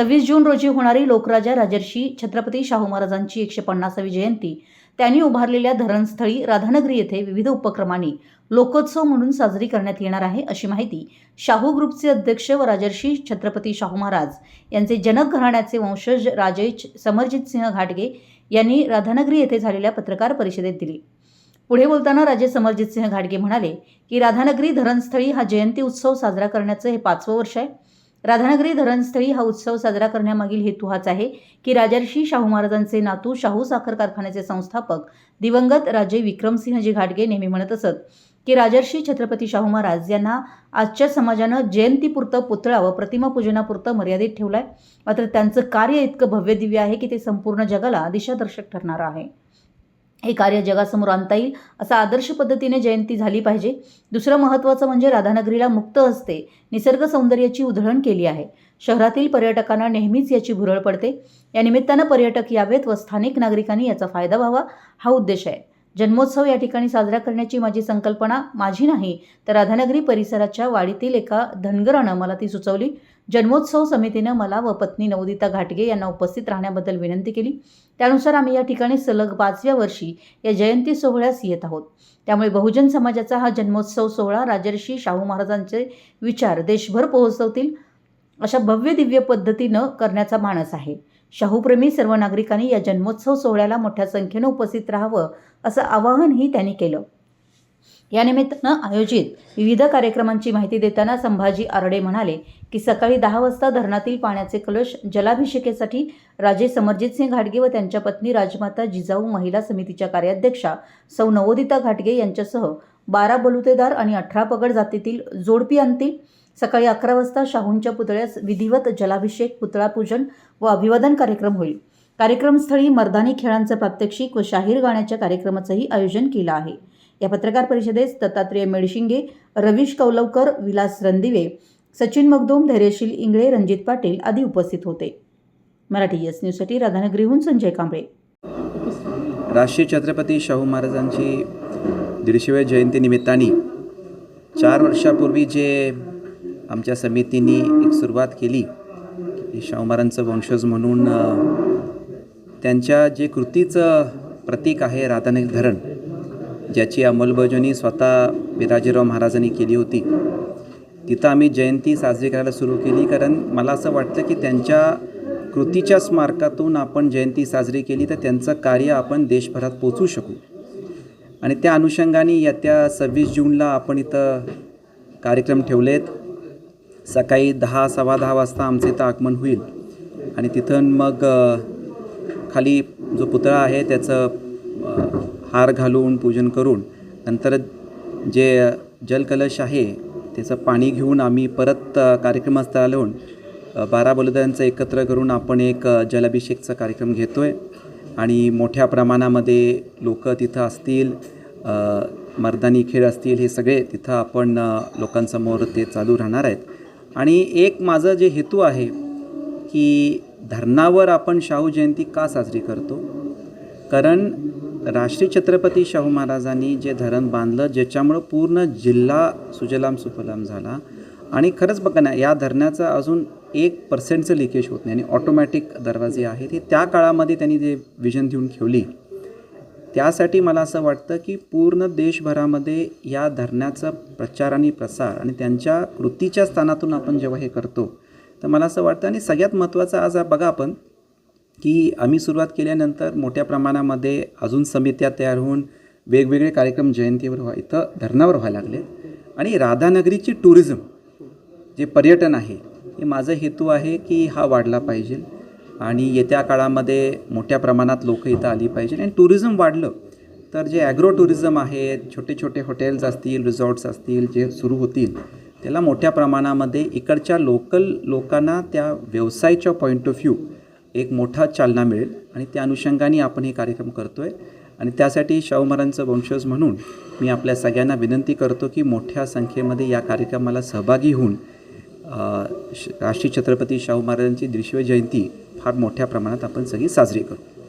सव्वीस जून रोजी होणारी लोकराजा राजर्षी छत्रपती शाहू महाराजांची एकशे पन्नासावी जयंती. त्यांनी उभारलेल्या धरणस्थळी राधानगरी येथे विविध उपक्रमांनी लोकोत्सव म्हणून साजरी करण्यात येणार आहे अशी माहिती शाहू ग्रुपचे अध्यक्ष व राजर्षी छत्रपती शाहू महाराज यांचे जनक घराण्याचे वंशज राजे समरजित सिंह घाटगे यांनी राधानगरी येथे झालेल्या पत्रकार परिषदेत दिली. पुढे बोलताना राजे समरजित सिंह घाटगे म्हणाले की राधानगरी धरणस्थळी हा जयंती उत्सव साजरा करण्याचं हे पाचवं वर्ष आहे. राधानगरी धरणस्थळी हा उत्सव साजरा करण्यामागील हेतू हाच आहे की राजर्षी शाहू महाराजांचे नातू शाहू साखर कारखान्याचे संस्थापक दिवंगत राजे विक्रमसिंहजी घाटगे नेहमी म्हणत असत की राजर्षी छत्रपती शाहू महाराज यांना आजच्या समाजानं जयंतीपुरतं पुतळा व प्रतिमापूजनापुरतं मर्यादित मर्यादित आहे मात्र त्यांचं कार्य इतकं भव्यदिव्य आहे की ते संपूर्ण जगाला दिशादर्शक ठरणारं आहे. हे कार्य जगासमोर आणता येईल असं आदर्श पद्धतीने जयंती झाली पाहिजे. दुसरं महत्त्वाचं म्हणजे राधानगरीला मुक्त हस्ते निसर्ग सौंदर्याची उधळण केली आहे. शहरातील पर्यटकांना नेहमीच याची भुरळ पडते. या निमित्तानं पर्यटक यावेत व स्थानिक नागरिकांनी याचा फायदा व्हावा हा उद्देश आहे. जन्मोत्सव या ठिकाणी साजरा करण्याची माझी संकल्पना माझी नाही तर राधानगरी परिसराच्या वाडीतील एका धनगरानं मला ती सुचवली. जन्मोत्सव समितीनं मला व पत्नी नवदिता घाटगे यांना उपस्थित राहण्याबद्दल विनंती केली. त्यानुसार आम्ही या ठिकाणी सलग पाचव्या वर्षी या जयंती सोहळ्यास येत आहोत. त्यामुळे बहुजन समाजाचा हा जन्मोत्सव सोहळा राजर्षी शाहू महाराजांचे विचार देशभर पोहोचवतील अशा भव्य दिव्य पद्धतीनं करण्याचा मानस आहे. शाहूप्रेमी सर्व नागरिकांनी या जन्मोत्सव सोहळ्याला मोठ्या संख्येनं उपस्थित राहावं असं आवाहनही त्यांनी केलं. या निमित्तानं आयोजित विविध कार्यक्रमांची माहिती देताना संभाजी आरडे म्हणाले की सकाळी दहा वाजता धरणातील पाण्याचे कलश जलाभिषेकेसाठी राजे समरजितसिंह घाटगे व त्यांच्या पत्नी राजमाता जिजाऊ महिला समितीच्या कार्याध्यक्षा सौ नवोदिता घाटगे यांच्यासह बारा बलुतेदार आणि अठरा पगड जातीतील जोडपी आणतील सकाळी अकरा वाजता शाहूंच्या पुतळ्यास विधिवत जलाभिषेक पुतळा पूजन व अभिवादन कार्यक्रम होईल. कार्यक्रमस्थळी मर्दानी खेळांचं प्रात्यक्षिक व शाहीर गाण्याच्या कार्यक्रमाचंही आयोजन केलं आहे. या पत्रकार परिषदेस दत्तात्रेय मेडशिंगे रवीश कौलवकर विलास रणदिवे सचिन मगदूम धैर्यशील इंगळे रणजित पाटील आदी उपस्थित होते. मराठी एस न्यूजसाठी राधानगरीहून संजय कांबळे. राष्ट्रीय छत्रपती शाहू महाराजांची दीडशेव्या जयंतीनिमित्ताने चार वर्षापूर्वी जे आमच्या समितीने एक सुरुवात केली की शाहू महाराजांचं वंशज म्हणून त्यांच्या जे कृतीचं प्रतीक आहे राधानगरी धरण ज्याची अंमलबजावणी स्वतः विराजीराव महाराजांनी केली होती तिथं आम्ही जयंती साजरी करायला सुरू केली. कारण मला असं वाटतं की त्यांच्या कृतीच्या स्मारकातून आपण जयंती साजरी केली तर त्यांचं कार्य आपण देशभरात पोचू शकू. आणि त्या अनुषंगाने येत्या सव्वीस जूनला आपण इथं कार्यक्रम ठेवलेत. सकाळी दहा सव्वा दहा वाजता आमचं इथं आगमन होईल. आणि तिथून मग खाली जो पुतळा आहे त्याचं हार घालून पूजन करून नंतर जे जलकलश आहे त्याचं पाणी घेऊन आम्ही परत कार्यक्रमस्थळाला येऊन बारा बलुद्यांचं एकत्र करून आपण एक जलाभिषेकचा कार्यक्रम घेतो आहे आणि मोठ्या प्रमाणामध्ये लोक तिथं असतील मर्दानी खेळ असतील हे सगळे तिथं आपण लोकांसमोर ते चालू राहणार आहेत. आणि एक माझं जे हेतू आहे की धरणावर आपण शाहू जयंती का साजरी करतो? कारण राष्ट्रीय छत्रपती शाहू महाराजांनी जे धरण बांधलं ज्याच्यामुळं पूर्ण जिल्हा सुजलाम सुफलाम झाला. आणि खरंच बघा ना या धरणाचं अजून एक पर्सेंटचं लिकेज होत नाही आणि ऑटोमॅटिक दरवाजे आहेत. हे त्या काळामध्ये त्यांनी जे विजन देऊन ठेवली त्यासाठी मला असं वाटतं की पूर्ण देशभरामध्ये या धरणाचा प्रचार आणि प्रसार आणि त्यांच्या कृतीच्या स्थानातून आपण जेव्हा हे करतो तर मला असं वाटतं आणि सगळ्यात महत्त्वाचं आज बघा आपण की आम्ही सुरुवात केल्यानंतर मोठ्या प्रमाणामध्ये अजून समित्या तयार होऊन वेगवेगळे कार्यक्रम जयंतीवर व्हा इथं धरणावर व्हायला लागले आणि राधानगरीची टुरिझम जे पर्यटन आहे हे माझं हेतू आहे की हा वाढला पाहिजे. आणि येत्या काळामध्ये मोठ्या प्रमाणात लोक इथं आली पाहिजे. आणि टुरिझम वाढलं तर जे ॲग्रो टुरिझम आहे छोटे छोटे हॉटेल्स असतील रिसॉर्ट्स असतील जे सुरू होतील त्याला मोठ्या प्रमाणामध्ये इकडच्या लोकल लोकांना त्या व्यवसायाच्या पॉईंट ऑफ व्ह्यू एक मोठा चालना मिळेल आणि त्या अनुषंगाने आपण हे कार्यक्रम करतो आहे आणि त्यासाठी शाहू महाराजांचं वंशज म्हणून मी आपल्या सगळ्यांना विनंती करतो की मोठ्या संख्येमध्ये या कार्यक्रमाला सहभागी होऊन श- राष्ट्रीय छत्रपती शाहू महाराजांची दीडशेवी जयंती फार मोठ्या प्रमाणात आपण सगळी साजरी करू.